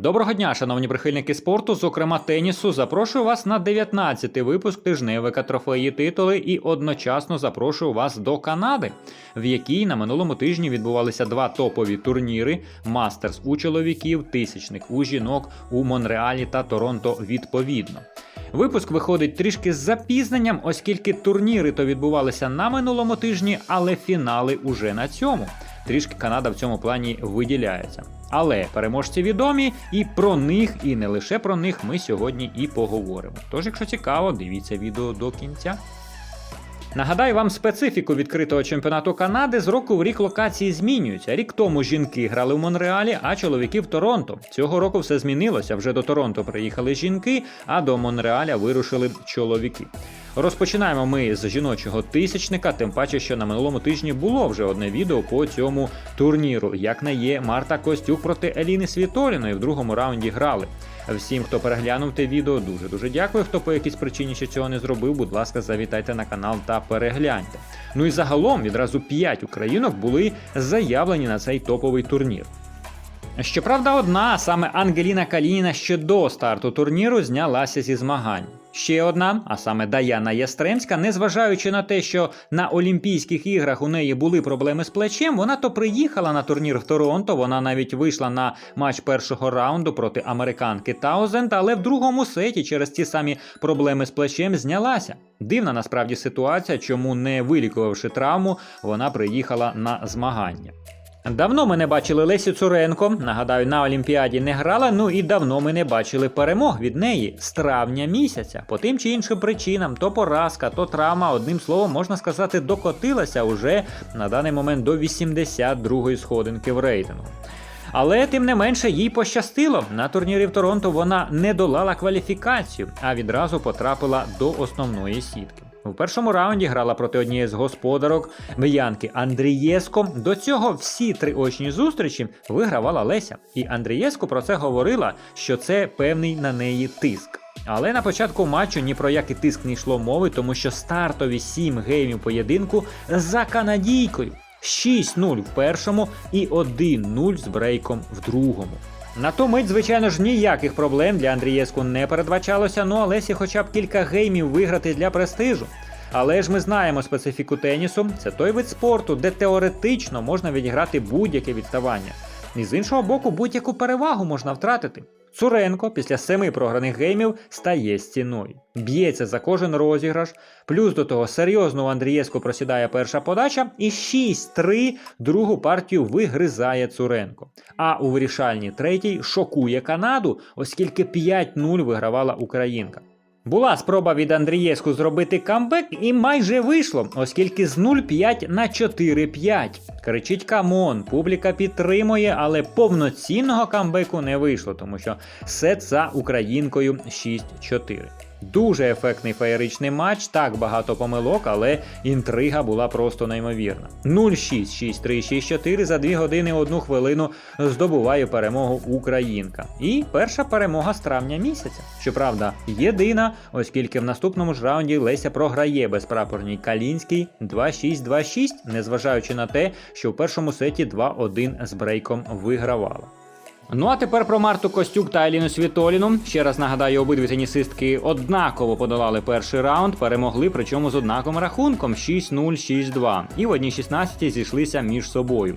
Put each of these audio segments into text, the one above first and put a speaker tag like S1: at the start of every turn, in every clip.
S1: Доброго дня, шановні прихильники спорту, зокрема тенісу. Запрошую вас на 19-й випуск тижневика трофеї титули і одночасно запрошую вас до Канади, в якій на минулому тижні відбувалися два топові турніри: Мастерс у чоловіків, тисячник у жінок у Монреалі та Торонто відповідно. Випуск виходить трішки з запізненням, оскільки турніри то відбувалися на минулому тижні, але фінали уже на цьому. Трішки Канада в цьому плані виділяється. Але переможці відомі, і про них, і не лише про них ми сьогодні і поговоримо. Тож, якщо цікаво, дивіться відео до кінця. Нагадаю вам специфіку відкритого чемпіонату Канади. З року в рік локації змінюються. Рік тому жінки грали в Монреалі, а чоловіки в Торонто. Цього року все змінилося. Вже до Торонто приїхали жінки, а до Монреаля вирушили чоловіки. Розпочинаємо ми з жіночого тисячника, тим паче, що на минулому тижні було вже одне відео по цьому турніру. Як не є, Марта Костюк проти Еліни Світоліної в другому раунді грали. Всім, хто переглянув те відео, дуже дуже дякую. Хто по якійсь причині ще цього не зробив, будь ласка, завітайте на канал та перегляньте. Ну і загалом відразу 5 українок були заявлені на цей топовий турнір. Щоправда, одна, саме Ангеліна Калініна ще до старту турніру знялася зі змагань. Ще одна, а саме Даяна Ястремська, незважаючи на те, що на Олімпійських іграх у неї були проблеми з плечем, вона то приїхала на турнір в Торонто. Вона навіть вийшла на матч першого раунду проти американки Таузенд, але в другому сеті через ті самі проблеми з плечем знялася. Дивна насправді ситуація, чому не вилікувавши травму, вона приїхала на змагання. Давно ми не бачили Лесю Цуренко. Нагадаю, на Олімпіаді не грала. Ну і давно ми не бачили перемог від неї з травня місяця. По тим чи іншим причинам, то поразка, то травма, одним словом, можна сказати, докотилася уже на даний момент до 82-ї сходинки в рейтингу. Але тим не менше їй пощастило. На турнірі в Торонто вона не долала кваліфікацію, а відразу потрапила до основної сітки. У першому раунді грала проти однієї з господарок Б'янки Андрієско. До цього всі три очні зустрічі вигравала Леся. І Андрієско про це говорила, що це певний на неї тиск. Але на початку матчу ні про який тиск не йшло мови, тому що стартові сім геймів поєдинку за канадійкою. 6-0 в першому і 1-0 з брейком в другому. На ту мить, звичайно ж, ніяких проблем для Андрієску не передбачалося, ну Олесі хоча б кілька геймів виграти для престижу. Але ж ми знаємо специфіку тенісу, це той вид спорту, де теоретично можна відіграти будь-яке відставання. І з іншого боку, будь-яку перевагу можна втратити. Цуренко після семи програних геймів стає стіною. Б'ється за кожен розіграш, плюс до того серйозно у Андрієску просідає перша подача, і 6-3 другу партію вигризає Цуренко. А у вирішальній третій шокує Канаду, оскільки 5-0 вигравала Українка. Була спроба від Андрієску зробити камбек і майже вийшло, оскільки з 0-5 на 4-5. Кричить камон, публіка підтримує, але повноцінного камбеку не вийшло, тому що сет за українкою 6-4. Дуже ефектний феєричний матч, так багато помилок, але інтрига була просто неймовірна. 0-6, 6-3, 6-4 за 2 години 1 хвилину здобуває перемогу Українка. І перша перемога з травня місяця. Щоправда, єдина, оскільки в наступному ж раунді Леся програє безпрапорній Калінській 2-6-2-6, незважаючи на те, що в першому сеті 2-1 з брейком вигравала. Ну а тепер про Марту Костюк та Аліну Світоліну. Ще раз нагадаю, обидві тенісистки однаково подолали перший раунд, перемогли, причому з однаковим рахунком 6-0, 6-2. І в одній 16 зійшлися між собою.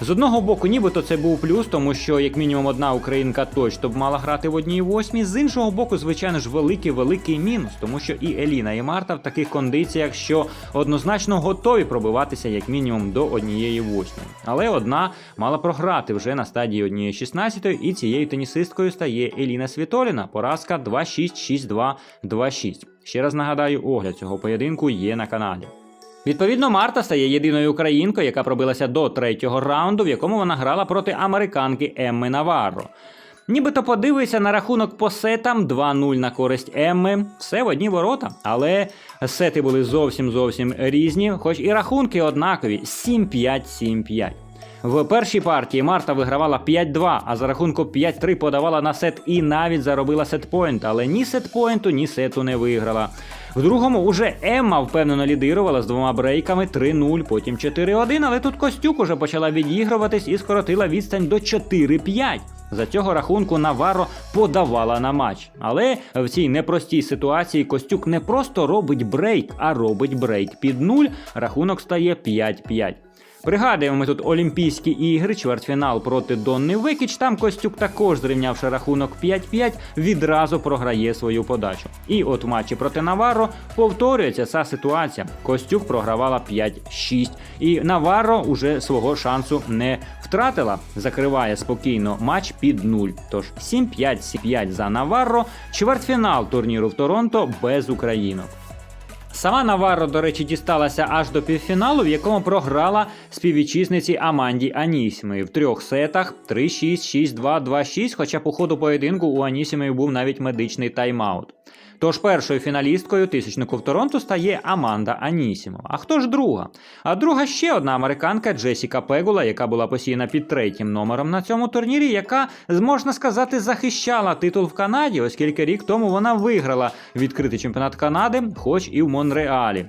S1: З одного боку, нібито це був плюс, тому що як мінімум одна українка точно б мала грати в одній восьмій. З іншого боку, звичайно ж, великий великий мінус, тому що і Еліна, і Марта в таких кондиціях, що однозначно готові пробиватися як мінімум до однієї восьмої. Але одна мала програти вже на стадії однієї 16 і цією тенісисткою стає Еліна Світоліна. Поразка 2-6, 6-2, 2-6. Ще раз нагадаю, огляд цього поєдинку є на каналі. Відповідно, Марта стає єдиною українкою, яка пробилася до третього раунду, в якому вона грала проти американки Емми Наварро. Нібито подивися на рахунок по сетам 2-0 на користь Емми. Все в одні ворота. Але сети були зовсім зовсім різні, хоч і рахунки однакові 7-5, 7-5. В першій партії Марта вигравала 5-2, а за рахунку 5-3 подавала на сет і навіть заробила сетпоінт, але ні сетпоінту, ні сету не виграла. В другому уже Емма впевнено лідирувала з двома брейками 3-0, потім 4-1, але тут Костюк уже почала відігруватись і скоротила відстань до 4-5. За цього рахунку Наваро подавала на матч. Але в цій непростій ситуації Костюк не просто робить брейк, а робить брейк під нуль. Рахунок стає 5-5. Пригадуємо ми тут Олімпійські ігри, чвертьфінал проти Донни Векіч. Там Костюк також зрівнявши рахунок 5-5, відразу програє свою подачу. І от в матчі проти Наварро повторюється ця ситуація. Костюк програвала 5-6. І Наварро уже свого шансу не втратила. Закриває спокійно матч під 0. Тож 7-5-7-5 за Наварро. Чвертьфінал турніру в Торонто без українок. Сама Наварро, до речі, дісталася аж до півфіналу, в якому програла співвітчизниці Аманді Анісімої в трьох сетах 3-6, 6-2, 2-6, хоча по ходу поєдинку у Анісімої був навіть медичний тайм-аут. Тож першою фіналісткою тисячнику в Торонто стає Аманда Анісімо. А хто ж друга? А друга ще одна американка Джесіка Пегула, яка була посіяна під третім номером на цьому турнірі, яка, можна сказати, захищала титул в Канаді, оскільки рік тому вона виграла відкритий чемпіонат Канади, хоч і в Монреалі.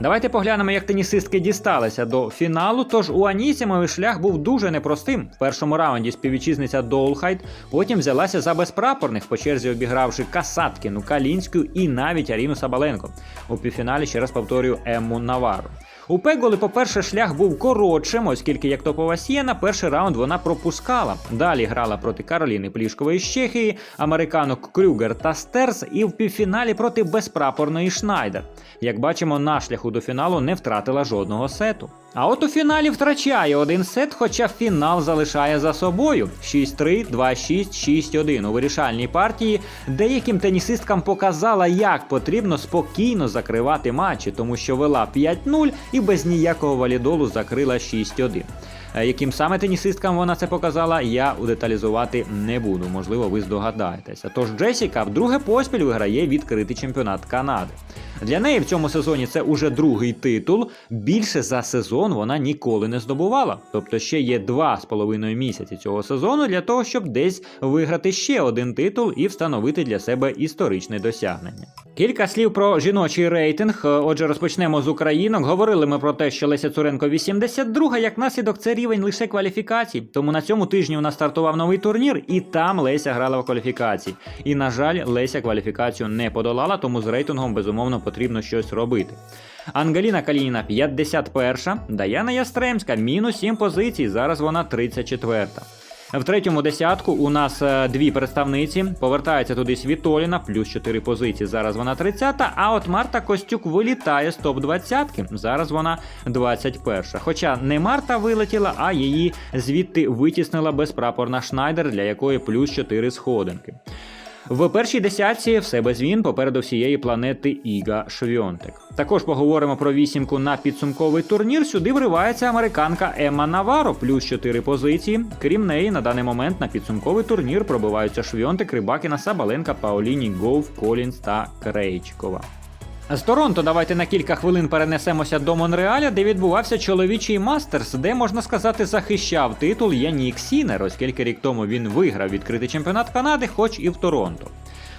S1: Давайте поглянемо, як тенісистки дісталися до фіналу. Тож у Анісімовий шлях був дуже непростим. В першому раунді співвітчизниця Доулхайт, потім взялася за безпрапорних, по черзі обігравши Касаткіну, Калінську і навіть Аріну Сабаленко. У півфіналі ще раз повторюю Емму Навару. У Пеголи, по-перше, шлях був коротшим, оскільки як топова сієна, перший раунд вона пропускала. Далі грала проти Кароліни Плішкової з Чехії, американок Крюгер та Стерс, і в півфіналі проти безпрапорної Шнайдер. Як бачимо, на шляху до фіналу не втратила жодного сету. А от у фіналі втрачає один сет, хоча фінал залишає за собою 6-3, 2-6, 6-1 у вирішальній партії. Деяким тенісисткам показала, як потрібно спокійно закривати матчі, тому що вела 5-0 і без ніякого валідолу закрила 6-1. Е, Яким саме тенісисткам вона це показала, я удеталізувати не буду. Можливо, ви здогадаєтеся. Тож Джесіка вдруге поспіль виграє відкритий чемпіонат Канади. Для неї в цьому сезоні це уже другий титул. Більше за сезон вона ніколи не здобувала. Тобто ще є два з половиною місяці цього сезону для того, щоб десь виграти ще один титул і встановити для себе історичне досягнення. Кілька слів про жіночий рейтинг. Е, Отже, розпочнемо з українок. Говорили ми про те, що Леся Цуренко 82, як наслідок це рівень лише кваліфікацій. Тому на цьому тижні у нас стартував новий турнір, і там Леся грала в кваліфікації. І на жаль, Леся кваліфікацію не подолала, тому з рейтингом безумовно потрібно щось робити. Ангеліна Калініна 51, Даяна Ястремська мінус 7 позицій. Зараз вона 34. В третьому десятку у нас е, дві представниці. Повертається туди Світоліна, плюс 4 позиції. Зараз вона 30-та. А от Марта Костюк вилітає з топ-20. Зараз вона 21. Хоча не Марта вилетіла, а її звідти витіснила безпрапорна Шнайдер, для якої плюс 4 сходинки. В першій десятці все без він попереду всієї планети Іга Швьонтек. Також поговоримо про вісімку на підсумковий турнір. Сюди вривається американка Емма Наваро, плюс 4 позиції. Крім неї, на даний момент на підсумковий турнір пробиваються Швьонтек, Рибакіна, Сабаленка, Паоліні, Гоув, Колінс та Крейчкова. З Торонто давайте на кілька хвилин перенесемося до Монреаля, де відбувався чоловічий мастерс, де можна сказати захищав титул Янік Сінер, оскільки рік тому він виграв відкритий чемпіонат Канади, хоч і в Торонто.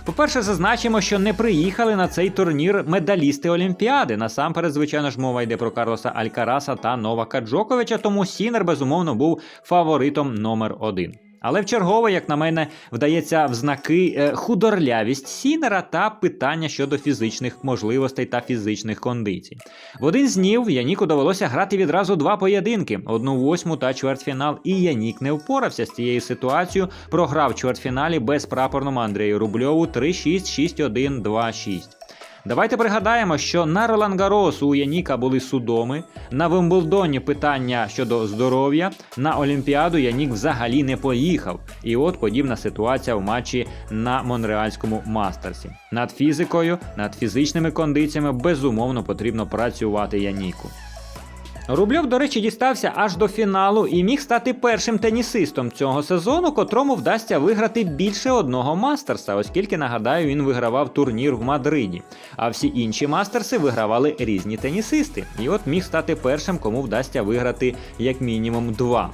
S1: По-перше, зазначимо, що не приїхали на цей турнір медалісти Олімпіади. Насамперед, звичайно ж, мова йде про Карлоса Алькараса та Новака Джоковича, тому Сінер безумовно був фаворитом номер один. Але в чергове, як на мене, вдається в знаки е, худорлявість Сінера та питання щодо фізичних можливостей та фізичних кондицій. В один з днів Яніку довелося грати відразу два поєдинки: одну восьму та чвертьфінал. І Янік не впорався з цією ситуацією. Програв чвертьфіналі безпрапорному Андрію Рубльову 3-6, 6-1, 2-6. Давайте пригадаємо, що на Ролан Гарос у Яніка були судоми, на Вимблдоні питання щодо здоров'я, на Олімпіаду Янік взагалі не поїхав. І от подібна ситуація в матчі на Монреальському мастерсі. Над фізикою, над фізичними кондиціями безумовно потрібно працювати Яніку. Рубльов, до речі, дістався аж до фіналу і міг стати першим тенісистом цього сезону, котрому вдасться виграти більше одного мастерса, оскільки нагадаю, він вигравав турнір в Мадриді. А всі інші мастерси вигравали різні тенісисти. І от міг стати першим, кому вдасться виграти як мінімум два.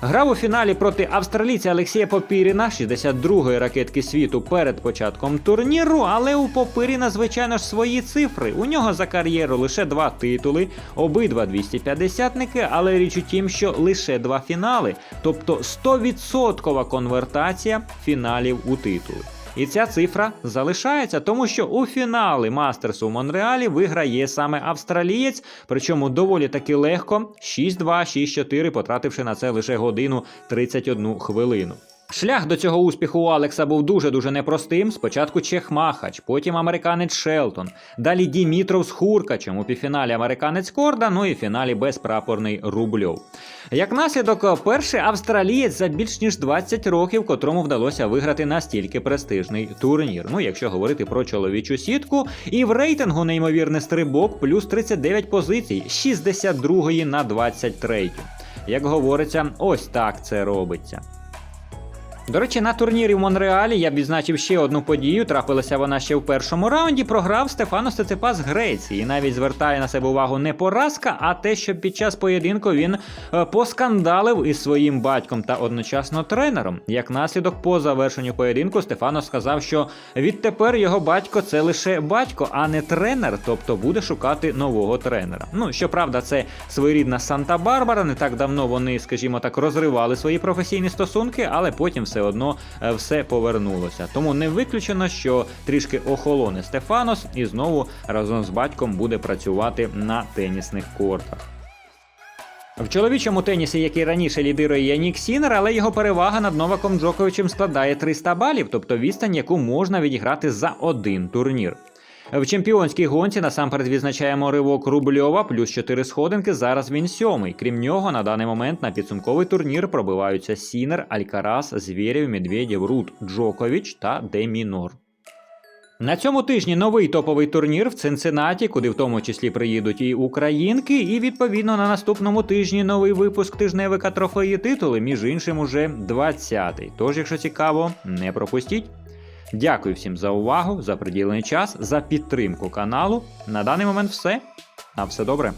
S1: Грав у фіналі проти австралійця Олексія Попіріна, 62-ї ракетки світу перед початком турніру, але у Попиріна, звичайно ж, свої цифри. У нього за кар'єру лише два титули, обидва 250-ники, але річ у тім, що лише два фінали, тобто 100% конвертація фіналів у титули. І ця цифра залишається, тому що у фінали Мастерсу у Монреалі виграє саме австралієць, причому доволі таки легко 6-2, 6-4, потративши на це лише годину 31 хвилину. Шлях до цього успіху у Алекса був дуже-дуже непростим. Спочатку Чех Махач, потім американець Шелтон, далі Дімітров з Хуркачем, у півфіналі американець Корда, ну і фіналі безпрапорний Рубльов. Як наслідок, перший австралієць за більш ніж 20 років, котрому вдалося виграти настільки престижний турнір. Ну, якщо говорити про чоловічу сітку, і в рейтингу неймовірний стрибок плюс 39 позицій, з 62 на 23. Як говориться, ось так це робиться. До речі, на турнірі в Монреалі я б відзначив ще одну подію. Трапилася вона ще в першому раунді. Програв Стефано Стецепа з Греції. І навіть звертає на себе увагу не поразка, а те, що під час поєдинку він е, поскандалив із своїм батьком та одночасно тренером. Як наслідок, по завершенню поєдинку Стефано сказав, що відтепер його батько це лише батько, а не тренер, тобто буде шукати нового тренера. Ну щоправда, це своєрідна Санта-Барбара. Не так давно вони, скажімо так, розривали свої професійні стосунки, але потім все одно е, все повернулося. Тому не виключено, що трішки охолоне Стефанос і знову разом з батьком буде працювати на тенісних кортах. В чоловічому тенісі, який раніше лідирує Янік Сінер, але його перевага над Новаком Джоковичем складає 300 балів, тобто відстань, яку можна відіграти за один турнір. В чемпіонській гонці насамперед відзначаємо ривок Рубльова плюс 4 сходинки. Зараз він сьомий. Крім нього, на даний момент на підсумковий турнір пробиваються Сінер, Алькарас, Звєрєв, Медведєв, Рут, Джокович та Демінор. На цьому тижні новий топовий турнір в Цинциннаті, куди в тому числі приїдуть і українки, і відповідно на наступному тижні новий випуск тижневика трофеї титули, між іншим уже 20-й. Тож, якщо цікаво, не пропустіть. Дякую всім за увагу, за приділений час, за підтримку каналу. На даний момент все. На все добре.